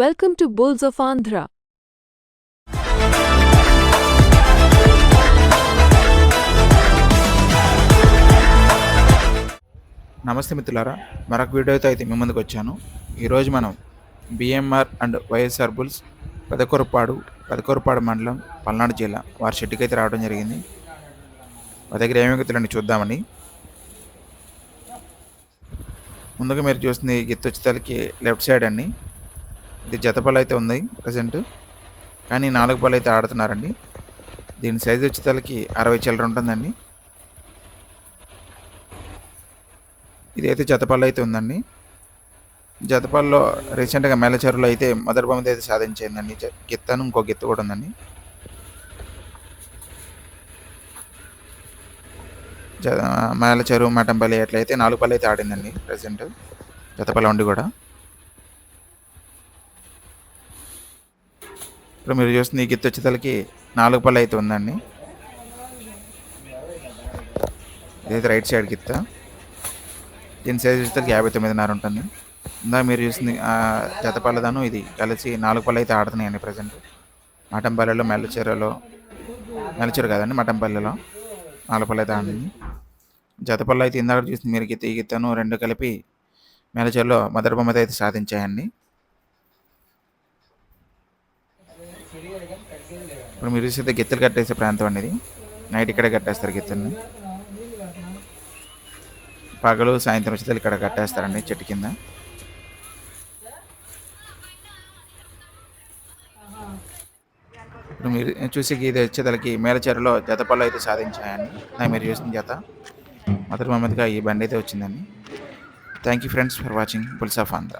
Welcome to bulls of Andhra నమస్తే మిత్రులారా మరొక వీడియోతో అయితే మీ ముందుకు వచ్చాను. ఈరోజు మనం BMR and YSR bulls Pedakorapadu Pedakorapadu మండలం పల్నాడు జిల్లా వారి షెడ్డుకి అయితే రావడం జరిగింది. వారి దగ్గర ఏమేమి గుర్తులండి చూద్దామని. ముందుగా మీరు చూస్తుంది గిత్త వచ్చేసరికి లెఫ్ట్ సైడ్ అండి ఇది జతపల్లి అయితే ఉంది ప్రజెంట్. కానీ నాలుగు పళ్ళు అయితే ఆడుతున్నారండి. దీని సైజు తలకి అరవై చిల్లర ఉంటుందండి. ఇదైతే జతపల్లి అయితే ఉందండి. జతపల్లిలో రీసెంట్గా మేలచెరువులో అయితే మొదటి బొమ్మది అయితే సాధించిందండి. జ- గిత్తను ఇంకో గిత్త కూడా ఉందండి. జ మేలచెరువు మటంపల్లి అట్లయితే నాలుగు పళ్ళు అయితే ఆడిందండి ప్రజెంట్. జతపల్లి ఉండి కూడా. ఇప్పుడు మీరు చూస్తుంది ఈ గిత్త వచ్చేసరికి నాలుగు పళ్ళు అయితే ఉందండి. ఇదైతే రైట్ సైడ్ గిత్త. దీని సైజ్ వచ్చేసరికి యాభై తొమ్మిదిన్నర ఉంటుంది. ఇందా మీరు చూసింది జత పళ్ళదాను ఇది కలిసి నాలుగు పళ్ళు అయితే ఆడుతున్నాయండి ప్రజెంట్ మటంపల్లెలో మెల్లచీరలో మెల్లచెరు కదండి మటంపల్లెలో నాలుగు పళ్ళు అయితే ఆడింది జతపల్లి అయితే ఇందాక చూసింది మీరు గిత్త ఈ గిత్తను రెండు కలిపి మెల్లచెరులో మొదటి బొమ్మతో అయితే సాధించాయండి. ఇప్పుడు మీరు చూసేది గిత్తలు కట్టేసే ప్రాంతం అండి నైట్ ఇక్కడే కట్టేస్తారు గిత్తల్ని. పగలు సాయంత్రం వచ్చేది ఇక్కడ కట్టేస్తారండి చెట్టు కింద. ఇప్పుడు మీరు చూసి ఇది వచ్చేదానికి మేలచెరలో జత పళ్ళు అయితే సాధించాయండి. నాకు మీరు చూసిన జత. మొదటి మొదటిగా ఈ బండి అయితే వచ్చిందండి. Thank you friends for watching bulls of Andhra